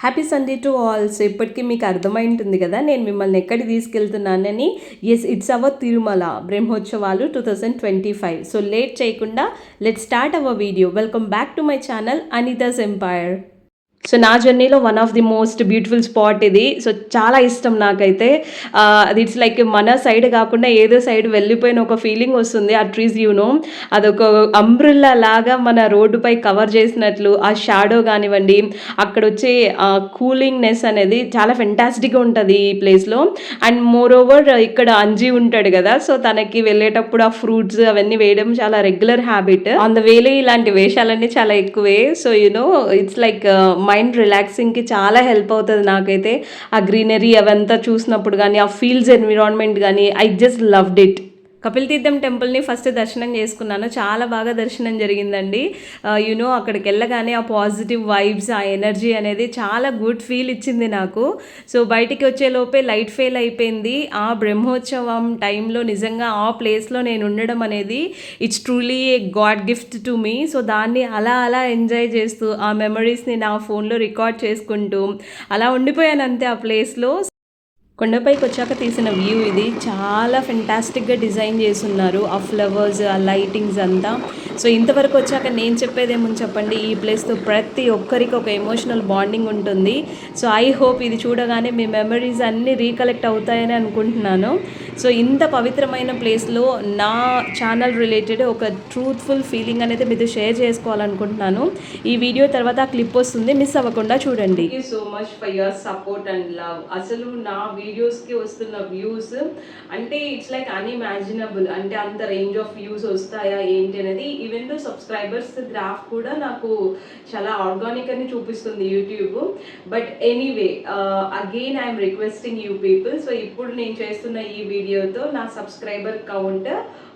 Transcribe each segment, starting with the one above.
Happy Sunday to ఆల్స్ ఇప్పటికీ మీకు అర్థమై ఉంటుంది కదా నేను మిమ్మల్ని ఎక్కడికి తీసుకెళ్తున్నానని? ఎస్ ఇట్స్ అవర్ తిరుమల బ్రహ్మోత్సవాలు two thousand twenty five so late చేయకుండా let start our video welcome back to my channel Anitha's Empire so నా జర్నీలో one of the most beautiful spot ఇది. సో చాలా ఇష్టం నాకైతే. అది ఇట్స్ లైక్ మన సైడ్ కాకుండా ఏదో సైడ్ వెళ్ళిపోయిన ఒక ఫీలింగ్ వస్తుంది. ఆ ట్రీస్ యూనో అదొక అంబ్రిల్లా లాగా మన రోడ్డుపై కవర్ చేసినట్లు ఆ షాడో కానివ్వండి అక్కడ వచ్చే కూలింగ్నెస్ అనేది చాలా ఫెంటాస్టిక్గా ఉంటుంది ఈ ప్లేస్లో అండ్ మోర్ ఓవర్ ఇక్కడ అంజీ ఉంటాడు కదా సో తనకి వెళ్ళేటప్పుడు ఆ ఫ్రూట్స్ అవన్నీ వేయడం చాలా రెగ్యులర్ హ్యాబిట్ అందువేళ ఇలాంటి వేషాలన్నీ చాలా ఎక్కువే. So you know it's like mind రిలాక్సింగ్కి చాలా హెల్ప్ అవుతుంది నాకైతే. ఆ గ్రీనరీ అవంతా చూసినప్పుడు కానీ ఆ ఫీల్డ్స్ ఎన్విరాన్మెంట్ కానీ I just loved it. Kapil Theertham టెంపుల్ని ఫస్ట్ దర్శనం చేసుకున్నాను. చాలా బాగా దర్శనం జరిగిందండి. Uh, యునో అక్కడికి వెళ్ళగానే ఆ పాజిటివ్ వైబ్స్ ఆ ఎనర్జీ అనేది చాలా గుడ్ ఫీల్ ఇచ్చింది నాకు. సో బయటికి వచ్చేలోపే లైట్ ఫెయిల్ అయిపోయింది. ఆ బ్రహ్మోత్సవం టైంలో నిజంగా ఆ ప్లేస్లో నేను ఉండడం అనేది it's truly a god gift to me so దాన్ని అలా అలా ఎంజాయ్ చేస్తూ ఆ మెమరీస్ని నా ఫోన్లో రికార్డ్ చేసుకుంటూ అలా ఉండిపోయాను అంతే ఆ ప్లేస్లో కొండపైకి వచ్చాక తీసిన వ్యూ ఇది. చాలా ఫెంటాస్టిక్గా డిజైన్ చేస్తున్నారు. ఆ ఫ్లవర్స్ ఆ లైటింగ్స్ అంతా. సో ఇంతవరకు వచ్చాక నేను చెప్పేదేమో చెప్పండి? ఈ ప్లేస్తో ప్రతి ఒక్కరికి ఒక ఎమోషనల్ బాండింగ్ ఉంటుంది. సో ఐ హోప్ ఇది చూడగానే మీ మెమరీస్ అన్నీ రీకలెక్ట్ అవుతాయని అనుకుంటున్నాను. సో ఇంత పవిత్రమైన ప్లేస్లో నా ఛానల్ రిలేటెడ్ ఒక ట్రూత్ఫుల్ ఫీలింగ్ అనేది మీతో షేర్ చేసుకోవాలనుకుంటున్నాను. ఈ వీడియో తర్వాత ఆ క్లిప్ వస్తుంది మిస్ అవ్వకుండా చూడండి. So much for your support and love అసలు నా వీడియోస్కి వస్తున్న వ్యూస్ అంటే ఇట్స్ లైక్ అన్ఇమాజినబుల్ అంటే అంత రేంజ్ ఆఫ్ వ్యూస్ వస్తాయా ఏంటి అనేది ఈవెన్ దో సబ్స్క్రైబర్స్ గ్రాఫ్ కూడా నాకు చాలా ఆర్గానిక్ అని చూపిస్తుంది YouTube but anyway again I'm requesting you people so ఇప్పుడు నేను చేస్తున్న ఈ వీడియో వీడియోతో నా subscriber count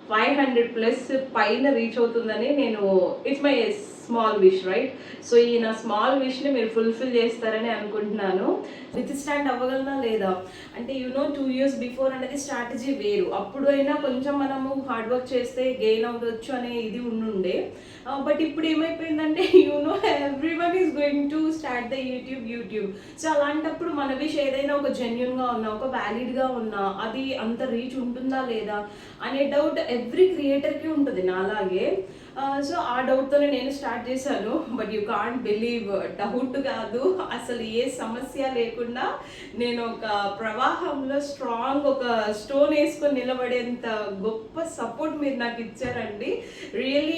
five hundred plus పైన రీచ్ అవుతుందని నేను it's my as small wish right so ఈ నా స్మాల్ విష్ని మీరు ఫుల్ఫిల్ చేస్తారని అనుకుంటున్నాను. విత్ స్టాండ్ అవ్వగలనా లేదా? అంటే you know two years before అనేది స్ట్రాటజీ వేరు. అప్పుడు అయినా కొంచెం మనము హార్డ్ వర్క్ చేస్తే గెయిన్ అవ్వచ్చు అనే ఇది ఉండుండే. బట్ ఇప్పుడు ఏమైపోయిందంటే you know everyone is going to start the YouTube YouTube so అలాంటప్పుడు మన విష్ ఏదైనా ఒక జెన్యున్గా ఉన్నా ఒక వ్యాలిడ్గా ఉన్నా అది అంత రీచ్ ఉంటుందా లేదా? అనే డౌట్ ఎవ్రీ క్రియేటర్కి ఉంటుంది నాలాగే. సో ఆ డౌట్తోనే నేను స్టార్ట్ చేశాను. But you can't believe doubt కాదు. అసలు ఏ సమస్య లేకుండా నేను ఒక ప్రవాహంలో స్ట్రాంగ్ ఒక స్టోన్ వేసుకొని నిలబడేంత గొప్ప సపోర్ట్ మీరు నాకు ఇచ్చారండి. రియలీ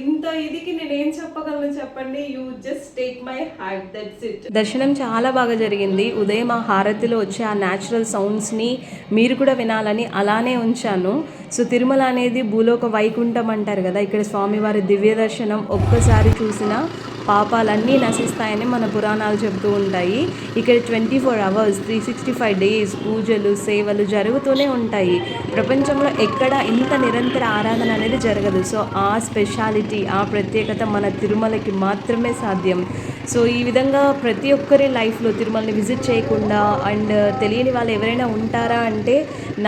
ఇంత ఇదికి నేను ఏం చెప్పగలను చెప్పండి? You just take my heart that's it దర్శనం చాలా బాగా జరిగింది. ఉదయం ఆ హారతిలో వచ్చే ఆ న్యాచురల్ సౌండ్స్ని మీరు కూడా వినాలని అలానే ఉంచాను. సో తిరుమల అనేది భూలోక వైకుంఠం అంటారు కదా. ఇక్కడ స్వామివారి దివ్య దర్శనం ఒక్కసారి చూసినా పాపాలన్నీ నశిస్తాయని మన పురాణాలు చెబుతూ ఉంటాయి. ఇక్కడ twenty four hours three sixty five days పూజలు సేవలు జరుగుతూనే ఉంటాయి. ప్రపంచంలో ఎక్కడ ఇంత నిరంతర ఆరాధన అనేది జరగదు. సో ఆ స్పెషాలిటీ ఆ ప్రత్యేకత మన తిరుమలకి మాత్రమే సాధ్యం. సో ఈ విధంగా ప్రతి ఒక్కరి లైఫ్లో తిరుమలని విజిట్ చేయకుండా అండ్ తెలియని వాళ్ళు ఎవరైనా ఉంటారా అంటే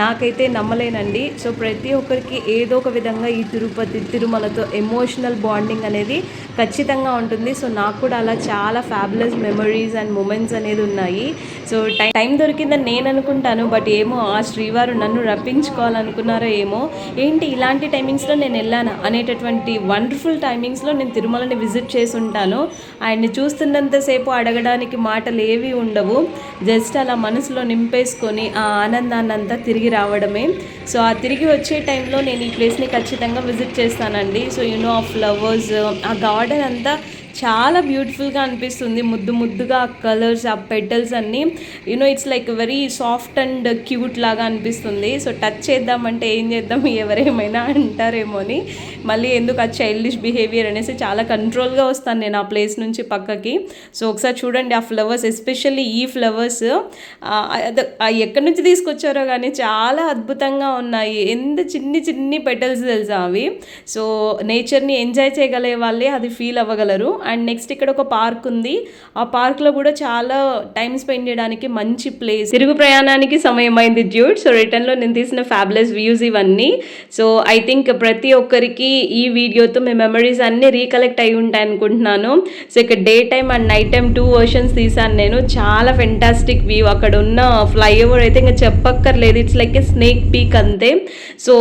నాకైతే నమ్మలేనండి. సో ప్రతి ఒక్కరికి ఏదో ఒక విధంగా ఈ తిరుపతి తిరుమలతో ఎమోషనల్ బాండింగ్ అనేది ఖచ్చితంగా ఉంటుంది. సో నాకు కూడా అలా చాలా ఫ్యాబులస్ మెమరీస్ అండ్ మూమెంట్స్ అనేది ఉన్నాయి. సో టైం టైం దొరికిందని నేను అనుకుంటాను బట్ ఏమో ఆ శ్రీవారు నన్ను రప్పించుకోవాలనుకున్నారో ఏమో. ఏంటి ఇలాంటి టైమింగ్స్లో నేను వెళ్ళాను అనేటటువంటి వండర్ఫుల్ టైమింగ్స్లో నేను తిరుమలని విజిట్ చేసి ఉంటాను ఆయన్ని చూస్తున్నంతసేపు అడగడానికి మాటలు ఏవి ఉండవు. జస్ట్ అలా మనసులో నింపేసుకొని ఆ ఆనందాన్ని అంతా తిరిగి రావడమే. సో ఆ తిరిగి వచ్చే టైంలో నేను ఈ ప్లేస్ని ఖచ్చితంగా విజిట్ చేస్తానండి. సో యూనో ఆ ఫ్లవర్స్ ఆ గార్డెన్ అంతా చాలా బ్యూటిఫుల్గా అనిపిస్తుంది. ముద్దు ముద్దుగా కలర్స్ ఆ పెటల్స్ అన్నీ. You know it's like very soft and cute లాగా అనిపిస్తుంది. సో టచ్ చేద్దామంటే ఏం చేద్దాం? ఎవరేమైనా అంటారేమో అని. మళ్ళీ ఎందుకు ఆ చైల్డిష్ బిహేవియర్ అనేసి చాలా కంట్రోల్గా వస్తాను నేను ఆ ప్లేస్ నుంచి పక్కకి. సో ఒకసారి చూడండి ఆ ఫ్లవర్స్ ఎస్పెషల్లీ ఈ ఫ్లవర్స్ ఎక్కడి నుంచి తీసుకొచ్చారో కానీ చాలా అద్భుతంగా ఉన్నాయి. ఎంత చిన్ని చిన్ని పెటల్స్ తెలుసా అవి? సో నేచర్ని ఎంజాయ్ చేయగలిగే వాళ్ళే అది ఫీల్ అవ్వగలరు. అండ్ నెక్స్ట్ ఇక్కడ ఒక పార్క్ ఉంది. ఆ పార్క్లో కూడా చాలా టైం స్పెండ్ చేయడానికి మంచి ప్లేస్. తిరుగు ప్రయాణానికి సమయం అయింది డ్యూట్ సో రిటర్న్లో నేను తీసిన ఫ్యాబ్లెస్ వ్యూస్ ఇవన్నీ. సో ఐ థింక్ ప్రతి ఒక్కరికి ఈ వీడియోతో మీ మెమరీస్ అన్నీ రీకలెక్ట్ అయి ఉంటాయి అనుకుంటున్నాను. సో ఇక్కడ day time and night time two versions తీసాను నేను. చాలా ఫెంటాస్టిక్ వ్యూ అక్కడ ఉన్న ఫ్లైఓవర్ అయితే ఇంకా చెప్పక్కర్లేదు. It's like a sneak peek అంతే. సో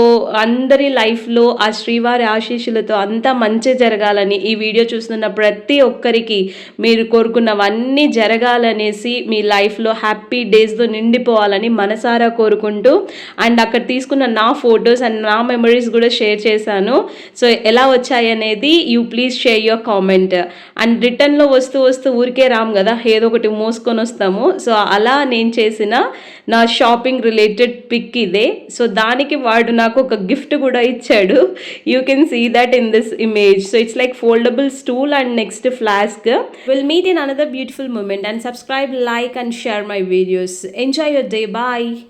అందరి లైఫ్లో ఆ శ్రీవారి ఆశీస్సులతో అంతా మంచి జరగాలని ఈ వీడియో చూస్తున్న ప్రతి ప్రతి ఒక్కరికి మీరు కోరుకున్నవన్నీ జరగాలనేసి మీ లైఫ్లో హ్యాపీ డేస్తో నిండిపోవాలని మనసారా కోరుకుంటూ అండ్ అక్కడ తీసుకున్న నా ఫొటోస్ అండ్ నా మెమరీస్ కూడా షేర్ చేశాను. సో ఎలా వచ్చాయి అనేది you please share your comment. And రిటర్న్లో వస్తూ వస్తూ ఊరికే రాము కదా ఏదో ఒకటి మోసుకొని వస్తాము. సో అలా నేను చేసిన నా షాపింగ్ రిలేటెడ్ పిక్ ఇదే. సో దానికి వాడు నాకు ఒక గిఫ్ట్ కూడా ఇచ్చాడు. You can see that in this image. So it's like foldable stool and next flask. We'll meet in another beautiful moment and subscribe, like and share my videos. Enjoy your day. Bye.